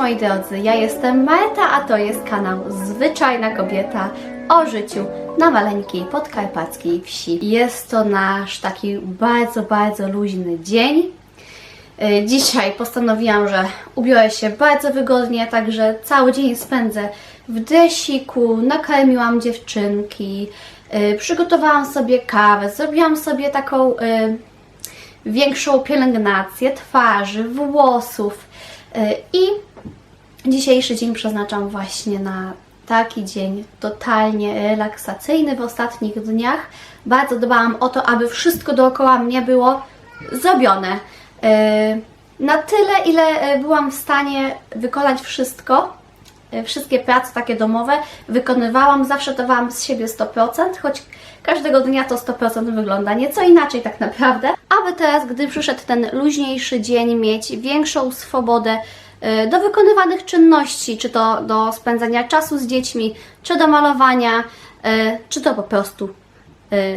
moi drodzy, ja jestem Marta, a to jest kanał Zwyczajna Kobieta o życiu na maleńkiej podkarpackiej wsi. Jest to nasz taki bardzo, bardzo luźny dzień. Y, Dzisiaj postanowiłam, że ubiorę się bardzo wygodnie, także cały dzień spędzę w dresiku, nakarmiłam dziewczynki, y, przygotowałam sobie kawę, zrobiłam sobie taką y, większą pielęgnację twarzy, włosów i dzisiejszy dzień przeznaczam właśnie na taki dzień totalnie relaksacyjny w ostatnich dniach. Bardzo dbałam o to, aby wszystko dookoła mnie było zrobione. Y, Na tyle, ile y, byłam w stanie wykonać wszystko, wszystkie prace takie domowe wykonywałam, zawsze dawałam z siebie 100%, choć każdego dnia to 100% wygląda nieco inaczej tak naprawdę. Aby teraz, gdy przyszedł ten luźniejszy dzień, mieć większą swobodę y, do wykonywanych czynności, czy to do spędzania czasu z dziećmi, czy do malowania, y, czy to po prostu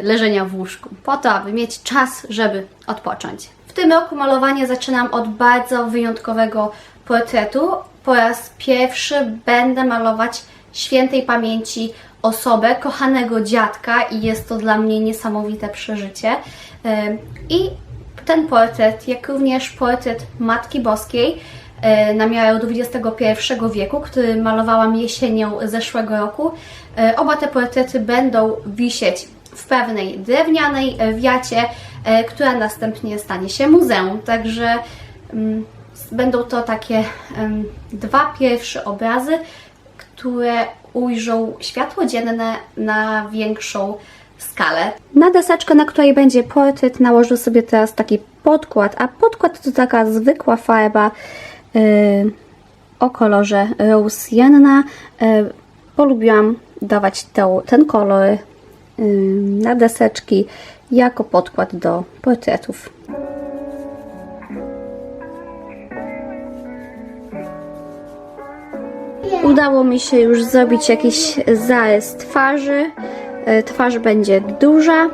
leżenia w łóżku, po to, aby mieć czas, żeby odpocząć. W tym roku malowanie zaczynam od bardzo wyjątkowego portretu. Po raz pierwszy będę malować świętej pamięci osobę, kochanego dziadka i jest to dla mnie niesamowite przeżycie. Ym, I ten portret, jak również portret Matki Boskiej e, na miarę XXI wieku, który malowałam jesienią zeszłego roku. E, Oba te portrety będą wisieć w pewnej drewnianej wiacie, która następnie stanie się muzeum. Także mm, będą to takie em, dwa pierwsze obrazy, które ujrzą światło dzienne na większą skalę. Na deseczkę, na której będzie portret, nałożę sobie teraz taki podkład, a podkład to taka zwykła farba yy, o kolorze rose sienna. Yy, polubiłam dawać ten kolor yy, na deseczki jako podkład do portretów. Udało mi się już zrobić jakiś zarys twarzy. E, Twarz będzie duża,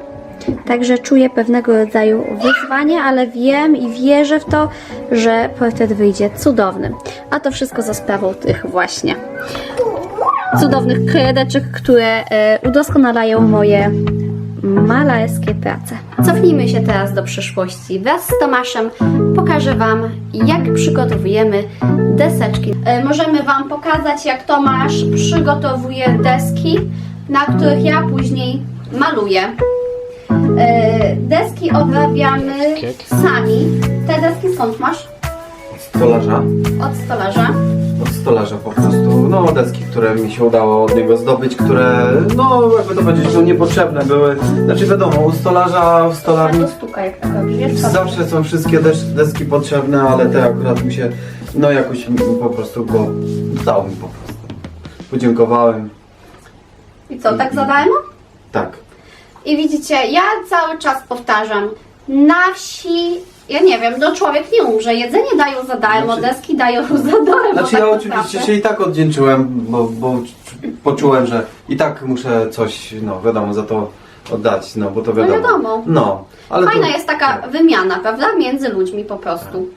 także czuję pewnego rodzaju wyzwanie, ale wiem i wierzę w to, że portret wyjdzie cudowny. A to wszystko za sprawą tych właśnie cudownych kredeczek, które e, udoskonalają moje malarskie prace. Cofnijmy się teraz do przyszłości. Wraz z Tomaszem pokażę Wam, jak przygotowujemy deseczki. E, Możemy Wam pokazać, jak Tomasz przygotowuje deski, na których ja później maluję. E, Deski odrabiamy sami. Te deski skąd masz? Od stolarza. Od stolarza. Stolarza po prostu. No deski, które mi się udało od niego zdobyć, które no jakby to powiedzieć, no niepotrzebne były. Znaczy wiadomo, u stolarza, w stolarni To stuka jak taka wiesz, co? zawsze są wszystkie des deski potrzebne, ale te akurat mi się no jakoś mi po prostu go dał mi po prostu. Podziękowałem. I co, tak za darmo? Tak. I widzicie, ja cały czas powtarzam, na wsi, ja nie wiem, no człowiek nie umrze, jedzenie dają za darmo, Znaczy- deski dają za darmo. Znaczy tak ja naprawdę. oczywiście się i tak oddzięczyłem, bo, bo poczułem, że i tak muszę coś, no wiadomo, za to oddać, no bo to wiadomo. wiadomo. No, ale Fajna to, jest taka wymiana, prawda, między ludźmi po prostu.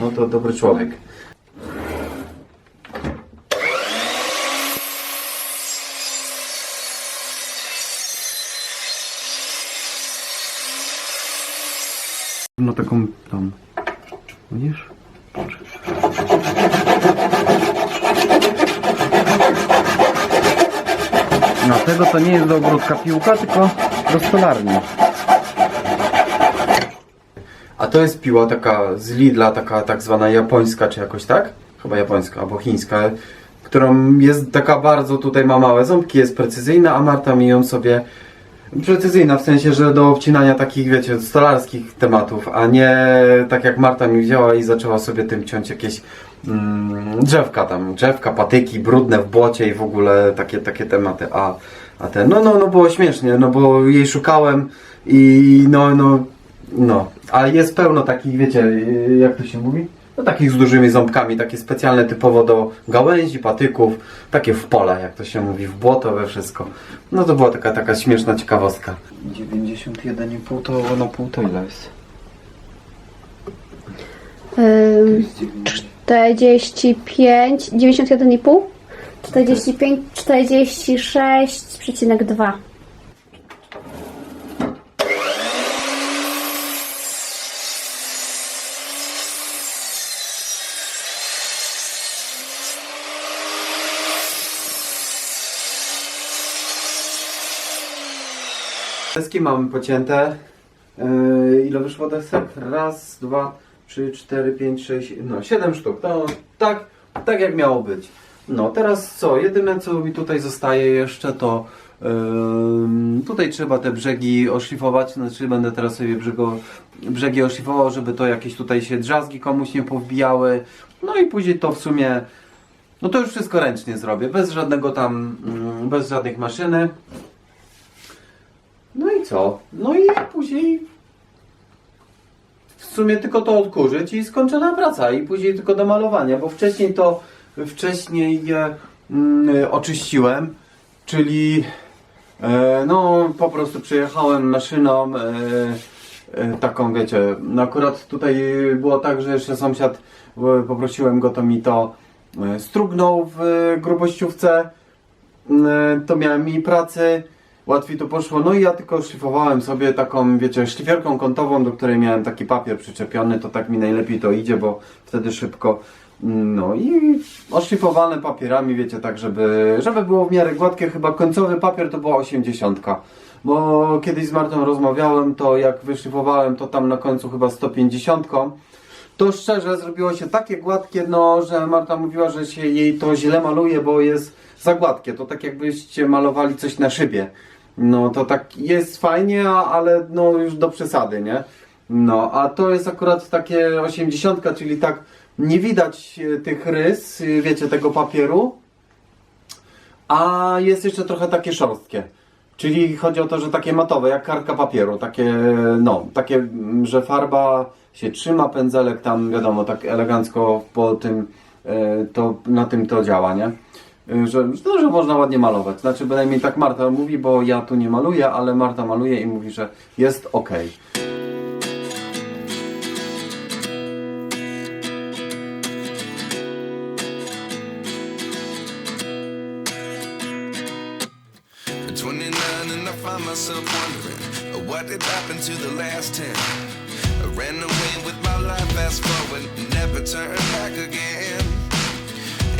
No to dobry człowiek. No taką tam. Widzisz? No tego to nie jest do ogródka piłka, tylko do stolarni. A to jest piła taka z Lidla, taka tak zwana japońska, czy jakoś tak? Chyba japońska albo chińska, którą jest taka bardzo, tutaj ma małe ząbki, jest precyzyjna, a Marta mi ją sobie precyzyjna w sensie, że do obcinania takich, wiecie, stolarskich tematów, a nie tak jak Marta mi wzięła i zaczęła sobie tym ciąć jakieś mm, drzewka tam, drzewka, patyki, brudne w błocie i w ogóle takie, takie tematy, a, a ten, no, no, no było śmiesznie, no bo jej szukałem i no, no, no, ale jest pełno takich, wiecie, jak to się mówi? No takich z dużymi ząbkami, takie specjalne typowo do gałęzi, patyków, takie w pole, jak to się mówi, w błoto, we wszystko. No to była taka, taka śmieszna ciekawostka. 91,5 to no pół to ile jest? Ym, 45, 91,5, 45, 46,2. Deski mamy pocięte. Yy, ile wyszło desek? Raz, dwa, trzy, cztery, pięć, sześć, no siedem sztuk. To tak, tak jak miało być. No teraz co? Jedyne co mi tutaj zostaje jeszcze to yy, tutaj trzeba te brzegi oszlifować. Znaczy będę teraz sobie brzego, brzegi oszlifował, żeby to jakieś tutaj się drzazgi komuś nie powbijały. No i później to w sumie no to już wszystko ręcznie zrobię. Bez żadnego tam, mm, bez żadnych maszyny. I co? No i później w sumie tylko to odkurzyć i skończona praca i później tylko do malowania, bo wcześniej to wcześniej je mm, oczyściłem, czyli e, no po prostu przyjechałem maszyną e, e, taką wiecie, no akurat tutaj było tak, że jeszcze sąsiad e, poprosiłem go to mi to e, strugnął w e, grubościówce e, to miałem mniej pracy, łatwiej to poszło. No i ja tylko szlifowałem sobie taką, wiecie, szlifierką kątową, do której miałem taki papier przyczepiony, to tak mi najlepiej to idzie, bo wtedy szybko. mm, No i oszlifowane papierami, wiecie, tak żeby, żeby było w miarę gładkie. Chyba końcowy papier to była 80. Bo kiedyś z Martą rozmawiałem, to jak wyszlifowałem, to tam na końcu chyba 150 to szczerze zrobiło się takie gładkie, no, że Marta mówiła, że się jej to źle maluje, bo jest za gładkie. To tak jakbyście malowali coś na szybie. No to tak jest fajnie, ale no już do przesady, nie? No, a to jest akurat takie 80, czyli tak nie widać e, tych rys, e, wiecie, tego papieru, a jest jeszcze trochę takie szorstkie. Czyli chodzi o to, że takie matowe, jak kartka papieru, takie, no, takie, że farba się trzyma, pędzelek tam, wiadomo, tak elegancko po tym, e, to, na tym to działa, nie? E, Że, że, że można ładnie malować. Znaczy, bynajmniej tak Marta mówi, bo ja tu nie maluję, ale Marta maluje i mówi, że jest ok. At 29 and I find myself wondering uh, what did happen to the last 10. I ran away with my life, fast forward, never turn back again.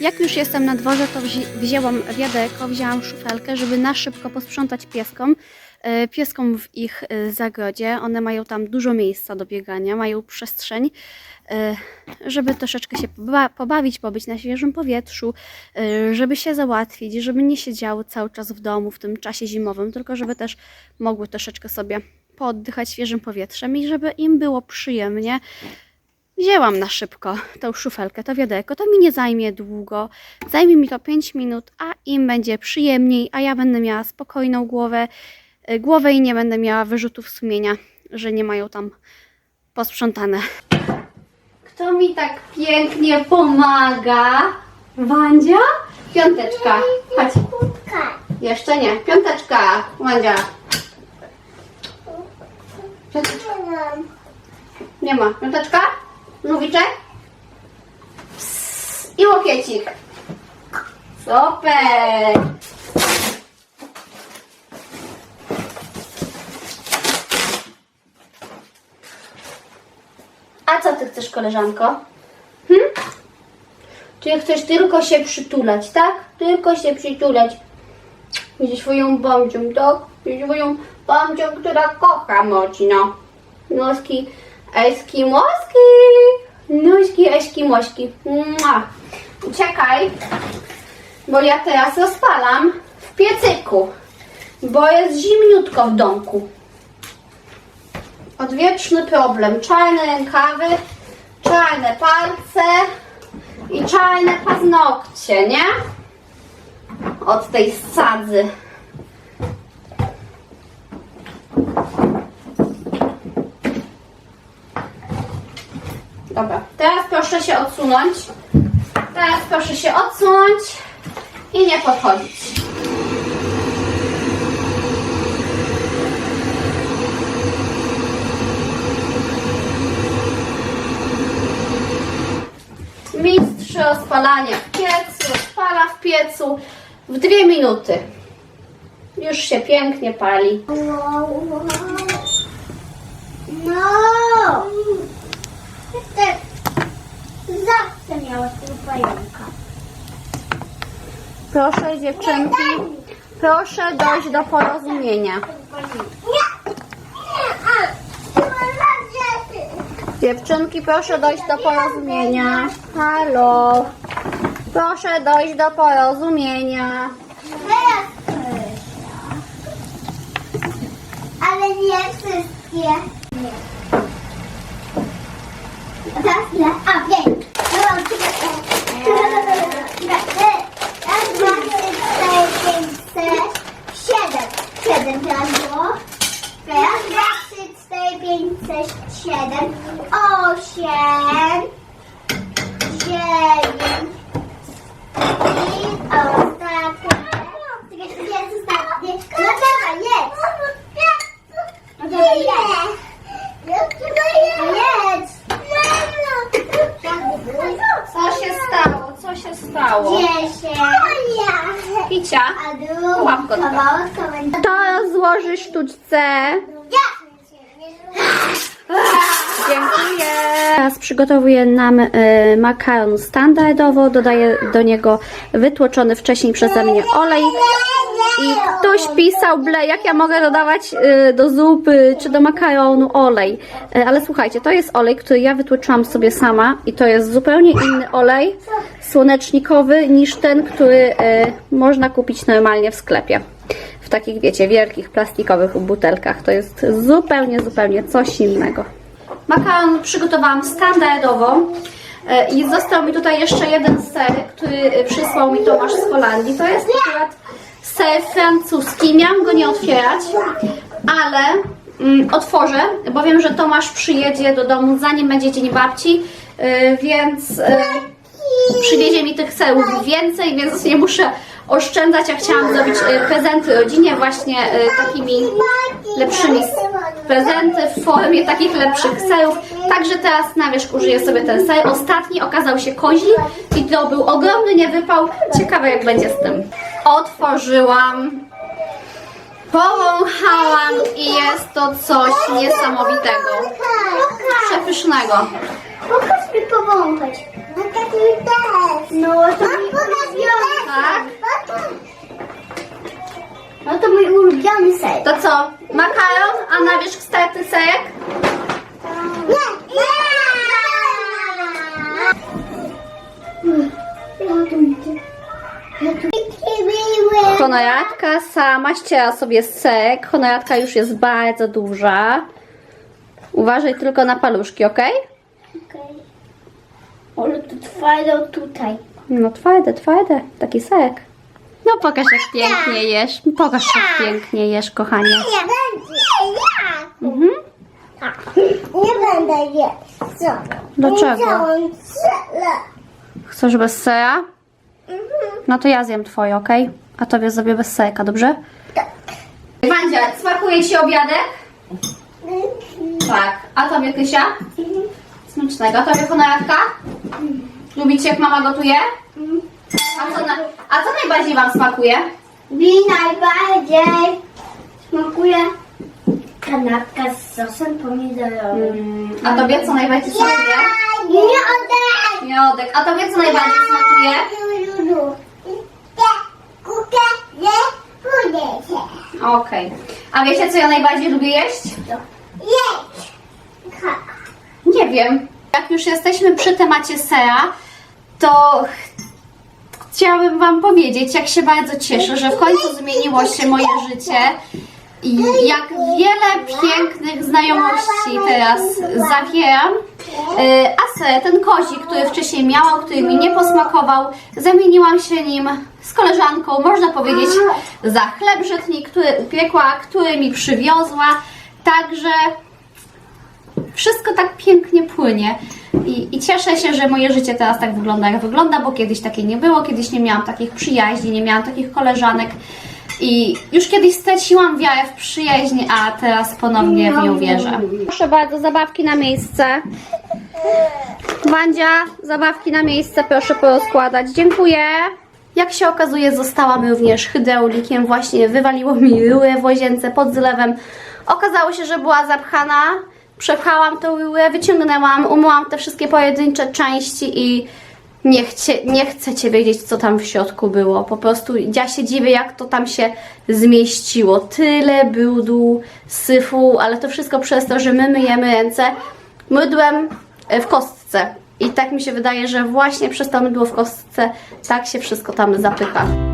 Jak już jestem na dworze, to wzi- wzięłam wiaderko, wzięłam szufelkę, żeby na szybko posprzątać pieskom. e, Pieskom w ich e, zagrodzie. One mają tam dużo miejsca do biegania, mają przestrzeń, e, żeby troszeczkę się poba- pobawić, pobyć na świeżym powietrzu, żeby się załatwić, żeby nie siedziały cały czas w domu w tym czasie zimowym, tylko żeby też mogły troszeczkę sobie pooddychać świeżym powietrzem i żeby im było przyjemnie. Wzięłam na szybko tą szufelkę, to wiaderko. To mi nie zajmie długo. Zajmie mi to 5 minut, a im będzie przyjemniej, a ja będę miała spokojną głowę, y, głowę i nie będę miała wyrzutów sumienia, że nie mają tam posprzątane. Kto mi tak pięknie pomaga? Wandzia? Piąteczka. Chodź. Jeszcze nie. Piąteczka. Wandzia. Piąteczka. Nie ma. Piąteczka? Żółwiczek? I łokiecik. Super. A co ty chcesz, koleżanko? Hm? Czy chcesz tylko się przytulać, tak? Tylko się przytulać. Widzisz swoją bamcią, tak? Widzisz swoją bamcią, która kocha mocno. Noski, eskimoski. Noski, eskimoski. Mua. Czekaj, bo ja teraz rozpalam w piecyku, bo jest zimniutko w domku. Odwieczny problem. Czarne rękawy, czarne palce i czarne paznokcie, nie? Od tej sadzy. Dobra, teraz proszę się odsunąć. Teraz proszę się odsunąć i nie podchodzić. Mistrz rozpalania w piecu, rozpala w piecu w dwie minuty. Już się pięknie pali. No! Te, zawsze miała tego pająka. Proszę dziewczynki, proszę dojść do porozumienia. Dziewczynki, proszę dojść do porozumienia. Halo. Proszę dojść do porozumienia. Ale nie wszystkie. Nie. A Teraz ile? A, pięć. No, mam trzy. Raz, dwa, trzy, cztery, pięć, sześć, siedem. Siedem teraz było. Raz, dwa, trzy, cztery, pięć, sześć, siedem, osiem, dziewięć, i ostatnie. Jest ostatnie. No dawaj, jedz. No dawaj, jedz. No jedz. Co się stało? Co się stało? Dziesięć. Picia. Łapko tylko. kawałek to rozłoży sztuczce. Ja! Dziękuję. Teraz przygotowuję nam y, makaron standardowo. Dodaję do niego wytłoczony wcześniej przeze mnie olej. I ktoś pisał, ble, jak ja mogę dodawać y, do zupy czy do makaronu olej. Y, ale słuchajcie, to jest olej, który ja wytłoczyłam sobie sama i to jest zupełnie inny olej słonecznikowy niż ten, który można kupić normalnie w sklepie. W takich, wiecie, wielkich plastikowych butelkach. To jest zupełnie, zupełnie coś innego. Makaron przygotowałam standardowo. E, I został mi tutaj jeszcze jeden ser, który e, przysłał mi Tomasz z Holandii. To jest akurat ser francuski. Miałam go nie otwierać, ale mm, otworzę, bo wiem, że Tomasz przyjedzie do domu zanim będzie Dzień Babci, e, więc przywiezie mi tych serów więcej, więc nie muszę oszczędzać. Ja chciałam zrobić prezenty rodzinie właśnie takimi lepszymi prezenty w formie takich lepszych serów. Także teraz na wierzch użyję sobie ten ser. Ostatni okazał się kozi i to był ogromny niewypał. Ciekawe jak będzie z tym. Otworzyłam, powąchałam i jest to coś niesamowitego. Przepysznego. Pokaż mi powąchać. No tak mi też. No to mój ulubiony Tak? No to mój ulubiony ser. To co? Makaron, na wierzch starty serek? Nie, nie! Honoratka sama ściera sobie serek. Honoratka już jest bardzo duża. Uważaj tylko na paluszki, ok? Okej. Ale to twardo tutaj. No twarde, twarde. Taki serek. No pokaż jak pięknie jesz. Pokaż jak pięknie jesz, kochanie. Nie będzie ja. Mhm. Tak. Nie będę jeść. Co? Dlaczego? Chcesz bez sera? Mhm. No to ja zjem twoje, ok? A tobie zrobię bez serka, dobrze? Tak. Wandzia, smakuje Ci obiadek? Tak. A tobie Kysia? Smacznego. A tobie honoratka? Lubicie jak mama gotuje? A co, na, a co najbardziej Wam smakuje? Mi najbardziej smakuje kanapka z sosem pomidorowym. A tobie co najbardziej smakuje? Nie odej! Miodek. A tobie co najbardziej smakuje? Okej. A wiecie co ja najbardziej lubię jeść? Jedź! Nie wiem. Jak już jesteśmy przy temacie sera, to chciałabym Wam powiedzieć, jak się bardzo cieszę, że w końcu zmieniło się moje życie i jak wiele pięknych znajomości teraz zawieram E, A se ten kozik, który wcześniej miałam, który mi nie posmakował, zamieniłam się nim z koleżanką, można powiedzieć, za chleb żytni, który upiekła, który mi przywiozła. Także wszystko tak pięknie płynie. I, I cieszę się, że moje życie teraz tak wygląda, jak wygląda, bo kiedyś takiej nie było, kiedyś nie miałam takich przyjaźni, nie miałam takich koleżanek. I już kiedyś straciłam wiarę w przyjaźń, a teraz ponownie w nią wierzę. Proszę bardzo, zabawki na miejsce. Wandzia, zabawki na miejsce, proszę porozkładać. Dziękuję. Jak się okazuje, zostałam również hydraulikiem. Właśnie wywaliło mi rurę w łazience pod zlewem. Okazało się, że była zapchana. Przepchałam tą rurę, wyciągnęłam, umyłam te wszystkie pojedyncze części i nie, chcie, nie chcecie wiedzieć, co tam w środku było. Po prostu ja się dziwię, jak to tam się zmieściło. Tyle brudu, syfu, ale to wszystko przez to, że my myjemy ręce mydłem e, w kostce. I tak mi się wydaje, że właśnie przez to mydło w kostce tak się wszystko tam zapycha.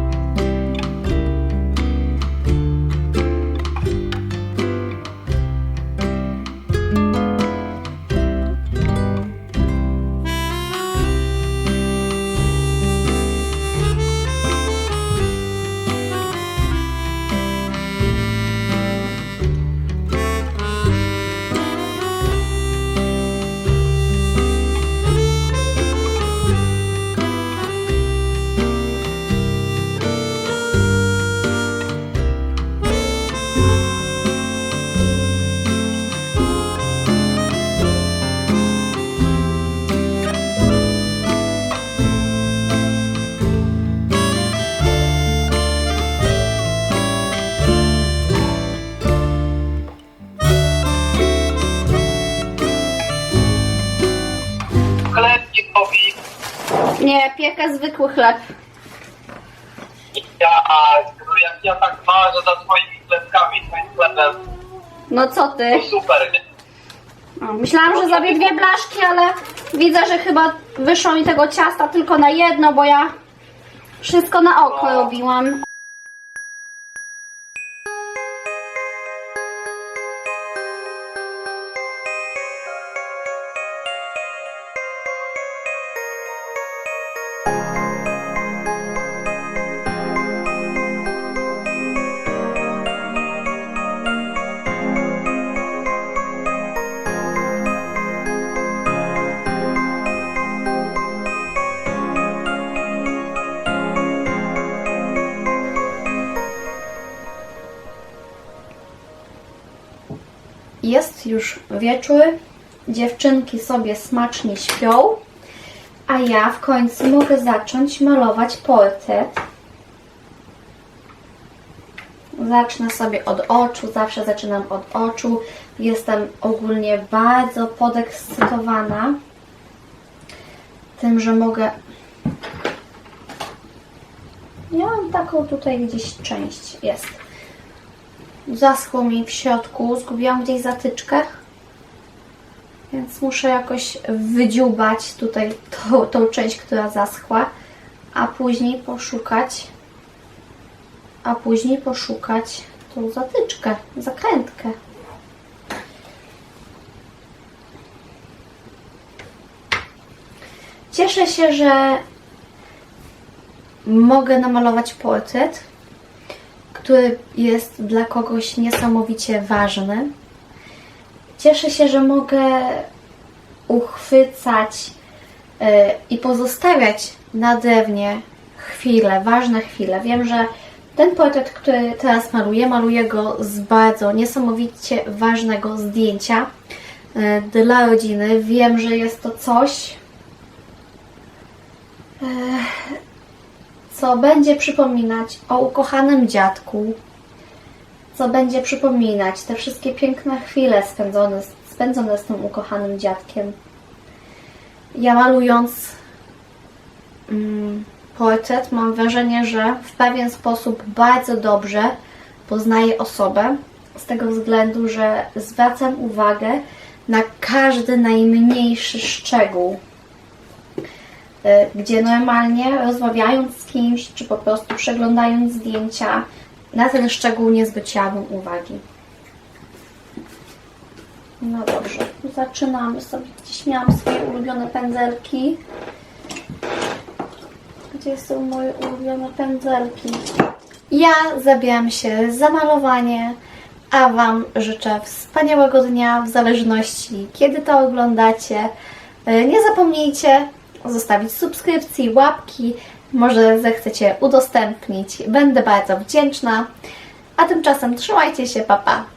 Piekę zwykły chleb. ja, a jak ja tak marzę za twoimi chlebkami, twoim chlebem, No co ty? to super, nie? O, Myślałam, że zrobię dwie blaszki, ale widzę, że chyba wyszło mi tego ciasta tylko na jedno, bo ja wszystko na oko robiłam. Już wieczór, dziewczynki sobie smacznie śpią, a ja w końcu mogę zacząć malować portret. Zacznę sobie od oczu, zawsze zaczynam od oczu. Jestem ogólnie bardzo podekscytowana tym, że mogę. Ja mam taką tutaj gdzieś część, jest. Zaschło mi w środku, zgubiłam gdzieś zatyczkę, więc muszę jakoś wydziubać tutaj tą, tą część, która zaschła, a później poszukać, a później poszukać tą zatyczkę, zakrętkę. Cieszę się, że mogę namalować portret który jest dla kogoś niesamowicie ważny. Cieszę się, że mogę uchwycać e, i pozostawiać na drewnie chwile, ważne chwile. Wiem, że ten portret, który teraz maluję, maluję go z bardzo niesamowicie ważnego zdjęcia e, dla rodziny. Wiem, że jest to coś, e, co będzie przypominać o ukochanym dziadku, co będzie przypominać te wszystkie piękne chwile spędzone, spędzone z tym ukochanym dziadkiem. Ja malując mm, portret mam wrażenie, że w pewien sposób bardzo dobrze poznaję osobę, z tego względu, że zwracam uwagę na każdy najmniejszy szczegół gdzie normalnie rozmawiając z kimś, czy po prostu przeglądając zdjęcia, na ten szczegół nie zwróciłabym uwagi. No dobrze, zaczynamy sobie. Gdzieś miałam swoje ulubione pędzelki. Gdzie są moje ulubione pędzelki? Ja zabijam się za malowanie, a Wam życzę wspaniałego dnia w zależności kiedy to oglądacie. E, Nie zapomnijcie zostawić subskrypcji, łapki, może zechcecie udostępnić. Będę bardzo wdzięczna. A tymczasem trzymajcie się, papa. Pa.